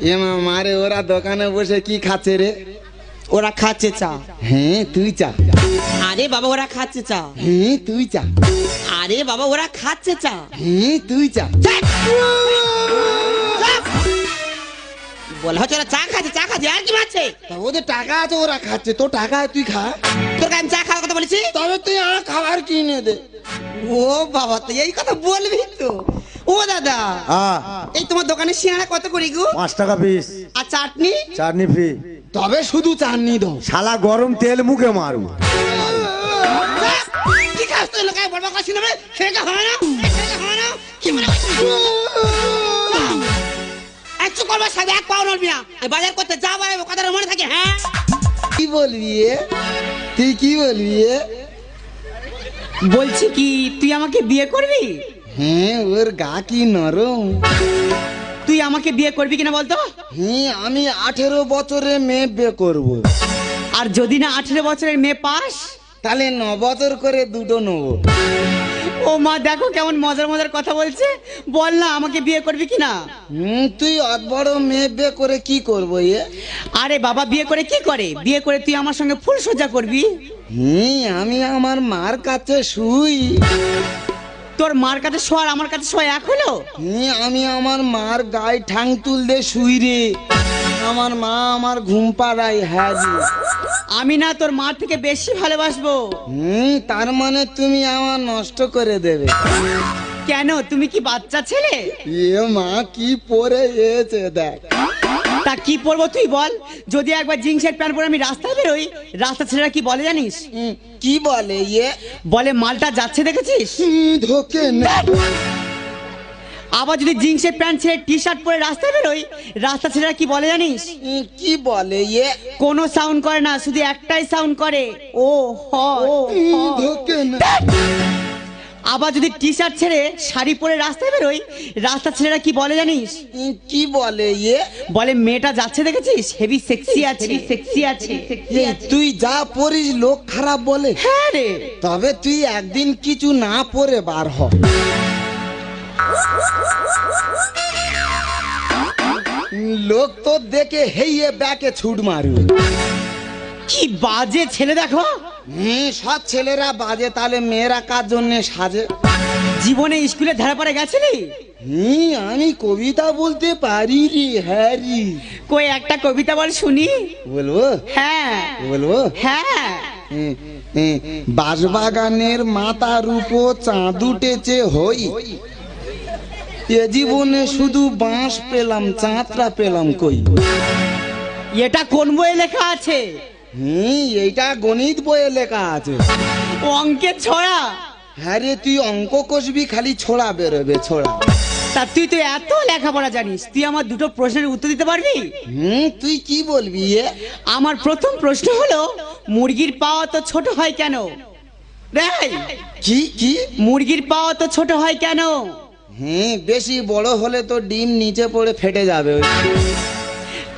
এ মারে ওরা দোকানে বসে কি খাচ্ছে রে? ওরা খাচ্ছে চা। হ্যাঁ তুই চা। আরে বাবা ওরা খাচ্ছে চা। হ্যাঁ তুই চা। আরে বাবা ওরা খাচ্ছে চা। হ্যাঁ তুই চা। বলা হচ্ছে ওরা চা খাচ্ছে চা খাচ্ছে। আর কি মারছে ওদের টাকা আছে ওরা খাচ্ছে। তো টাকা তুই খা। তোর কাছে চা খাওয়ার কথা বলেছি? তবে তুই আমার খাবার কিনে দে। ও বাবা তো এই কথা বলবি তো। ও দাদা হ্যাঁ। এই তোমার দোকানে সিঙ্গাড়া কত করি গো? পাঁচ টাকা পিস আর চাটনি? চাটনি ফ্রি তবে শুধু চাননি দাও। শালা গরম তেল মুখে মারবো কি খাস তুই? লোকায় বড় কথা শুনবে সেটা হয় না? সেটা হয় না? কি মনে একটু সাথে এক পাও নড়বি না। বাজার করতে যা বাড়াবো কথাটা মনে থাকে হ্যাঁ? কি বলবি? তুই কি বলবি? বলছি কি তুই আমাকে বিয়ে করবি? হ্যাঁ ওর গা কি নরম। তুই আমাকে বিয়ে করবি কিনা বলতো? হ্যাঁ আমি আঠেরো বছরে মেয়ে বিয়ে করব। আর যদি না আঠেরো বছরের মেয়ে পাস? তাহলে ন বছর করে দুটো নেব। ও মা দেখো কেমন মজার মজার কথা বলছে। বল না আমাকে বিয়ে করবি কিনা হুম তুই অত বড় মেয়ে বিয়ে করে কি করব এ? আরে বাবা বিয়ে করে কি করে? বিয়ে করে তুই আমার সঙ্গে ফুল সজ্জা করবি? হুম আমি আমার মার কাছে শুই। তোর মার কাছে শোয়ার আমার কাছে শোয়া এক হলো? হুম আমি আমার মার গায়ে ঠাং তুললে শুই রে। আমার মা আমার ঘুম পাড়াই হ্যাঁ। আমি না তোর মার থেকে বেশি ভালোবাসবো। হুম তার মানে তুমি আমার নষ্ট করে দেবে। কেন? তুমি কি বাচ্চা ছেলে? এ মা কি পরে এসে দেখ। তা কি পরবো তুই বল? যদি একবার জিন্স শার্ট প্যান্ট পরে আমি রাস্তায় বেরোই রাস্তা ছেলেরা কি বলে জানিস? কি বলে ইয়ে? বলে মালটা যাচ্ছে দেখেছিস? ধোকে না। আবার যদি জিন্সের প্যান্ট ছেড়ে টি শার্ট পরে রাস্তায় বেরোই রাস্তা ছেলেরা কি বলে জানিস? কি বলে ইয়ে? কোনো সাউন্ড করে না শুধু একটাই সাউন্ড করে। ও হ আবার যদি টি শার্ট ছেড়ে শাড়ি পরে রাস্তায় বেরোই রাস্তা ছেলেরা কি বলে জানিস? কি বলে ইয়ে? বলে মেয়েটা যাচ্ছে দেখেছিস? হেভি সেক্সি আছে। সেক্সি আছে। তুই যা পড়িস লোক খারাপ বলে। হ্যাঁ রে। তবে তুই একদিন কিছু না পরে বার হ। লোক তো দেখে হেইয়ে ব্যাকে ছুট মারু কি বাজে ছেলে দেখো। হ্যাঁ সব ছেলেরা বাজে তাহলে মেয়েরা কার জন্য সাজে? জীবনে স্কুলে ধারে পরে গেছিলি? হুম আমি কবিতা বলতে পারি রে হ্যাঁ রি কই একটা কবিতা বল শুনি। বলব? হ্যাঁ। বলব? হ্যাঁ। হুম, হুম, বাঁশবাগানের মাথার উপর চাঁদ উঠেছে হই। এ জীবনে শুধু বাঁশ পেলাম চাঁদটা পেলাম কই? এটা কোন বইয়ে লেখা আছে? হুম এইটা গণিত বইয়ে লেখা আছে। অঙ্কের ছড়া? হ্যাঁ রে তুই অঙ্ক কষবি খালি ছোড়া বেরোবে ছোড়া। তা তুই তো এত লেখাপড়া জানিস তুই আমার দুটো প্রশ্নের উত্তর দিতে পারবি? হুম তুই কি বলবি এ? আমার প্রথম প্রশ্ন হলো মুরগির পাওয়া তো ছোট হয় কেন? রেই, কি কি? মুরগির পাওয়া তো ছোট হয় কেন? হ্যাঁ বেশি বড় হলে তো ডিম নিচে পড়ে ফেটে যাবে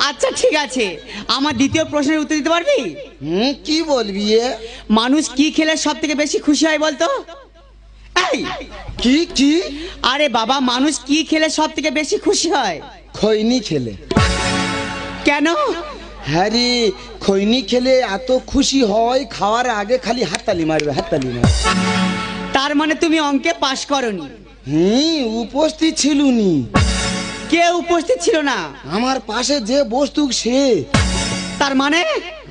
আচ্ছা ঠিক আছে। আমার দ্বিতীয় প্রশ্নের উত্তর দিতে পারবি? হুম কি বলবি এ? মানুষ কি খেলে সব থেকে বেশি খুশি হয় বলতো? এই, কি কি? আরে বাবা মানুষ কি খেলে সব থেকে বেশি খুশি হয়? খৈনি খেলে। কেন? হ্যাঁ রে খৈনি খেলে এত খুশি হয় খাওয়ার আগে খালি হাততালি মারবে হাততালি মারবে। তার মানে তুমি অঙ্কে পাশ করনি। হুম উপস্থিত ছিলুনি। কে উপস্থিত ছিল না? আমার পাশে যে বস্তু সে। তার মানে?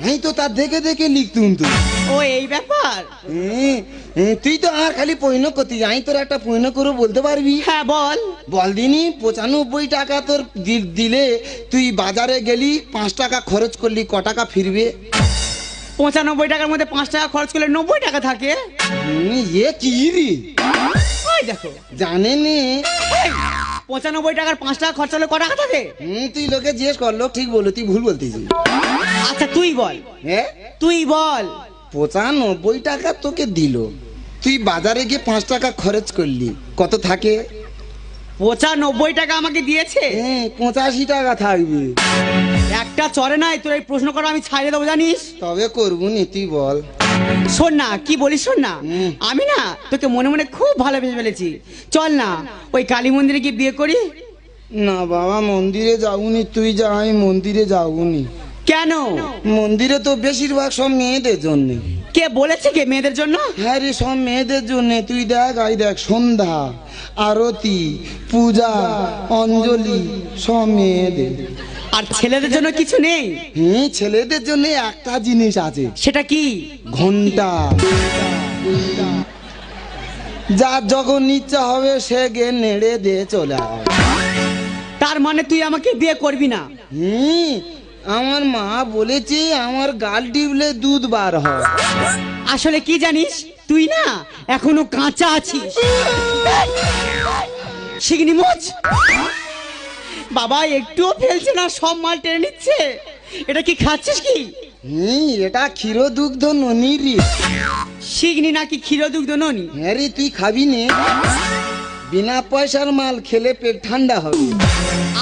আমি তো তার দেখে দেখে লিখতুম তুই ও এই ব্যাপার? তুই তো আর খালি পৈন করতে আমি তোর একটা পৈন করে বলতে পারবি? হ্যাঁ বল। বল দিনি পঁচানব্বই টাকা তোর দিলে তুই বাজারে গেলি পাঁচ টাকা খরচ করলি ক টাকা ফিরবে? পঁচানব্বই টাকার মধ্যে পাঁচ টাকা খরচ করলে নব্বই টাকা থাকে? এ কি রে? ওই দেখো। জানে নে এই, পঁচানব্বই টাকার পাঁচ টাকা খরচ হলে ক টাকা থাকে হুম, তুই লোকে জিজ্ঞেস কর লোক ঠিক বলো তুই ভুল বলতেছিস। আচ্ছা তুই বল। হ্যাঁ? তুই বল। পঁচানব্বই টাকা তোকে দিল। তুই বাজারে গিয়ে পাঁচ টাকা খরচ করলি। কত থাকে? পঁচানব্বই টাকা আমাকে দিয়েছে? হ্যাঁ পঁচাশি টাকা থাকবে। একটা চরে নাই তোর এই প্রশ্ন করা আমি ছাড়িয়ে দেবো জানিস? তবে করব নি তুই বল। শোন না কি বলিস শোন না? আমি না তোকে মনে মনে খুব ভালোবেসে ফেলেছি। চল না ওই কালী মন্দিরে গিয়ে বিয়ে করি। না বাবা মন্দিরে যাওনি তুই যা আমি মন্দিরে যাওনি। কেন? মন্দিরে তো বেশিরভাগ সব মেয়েদের জন্য। কে বলেছে কে মেয়েদের জন্য? হ্যাঁ রে সব মেয়েদের জন্য। তুই দেখ আই দেখ সন্ধ্যা আরতি পূজা অঞ্জলি সব মেয়েদের। আর ছেলেদের জন্য কিছু নেই? হুম ছেলেদের জন্য একটা জিনিস আছে। সেটা কি? ঘণ্টা। যার যখন ইচ্ছা হবে সে গে নেড়ে দিয়ে চলে আসবে। তার মানে তুই আমাকে বিয়ে করবি না? হুম আমার মা বলেছে আমার গাল টিপলে দুধ বার হয়। আসলে কি জানিস? তুই না এখনও কাঁচা আছিস। শিগনি মোচ বাবা একটুও ফেলছে না সব মাল টেনে নিচ্ছে। এটা কি খাচ্ছিস কি? হুম এটা ক্ষীর দুগ্ধ ননিরি শিগনি নাকি ক্ষীর দুগ্ধ ননি? হ্যাঁ রে তুই খাবি নে। বিনা পয়সার মাল খেলে পেট ঠান্ডা হবে।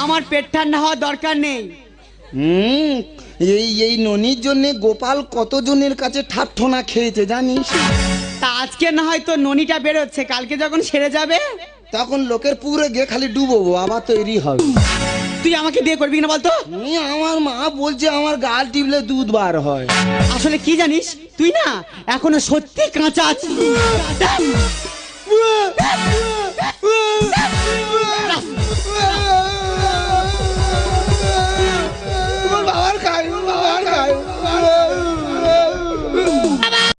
আমার পেট ঠান্ডা হওয়ার দরকার নেই। হুম এই এই ননির জন্য গোপাল কতজনের কাছে ঠাট্টনা খেয়েছে জানিস? তা আজকে না হয়তো ননিটা বেরোচ্ছে কালকে যখন সেরে যাবে তখন লোকের পুরে গিয়ে খালি ডুবো আবার তৈরি হবে। তুই আমাকে বিয়ে করবি না বলতো? আমার মা বলছে আমার গাল টিপলে দুধ বার হয়। আসলে কি জানিস? তুই না এখনও সত্যি কাঁচা আছিস।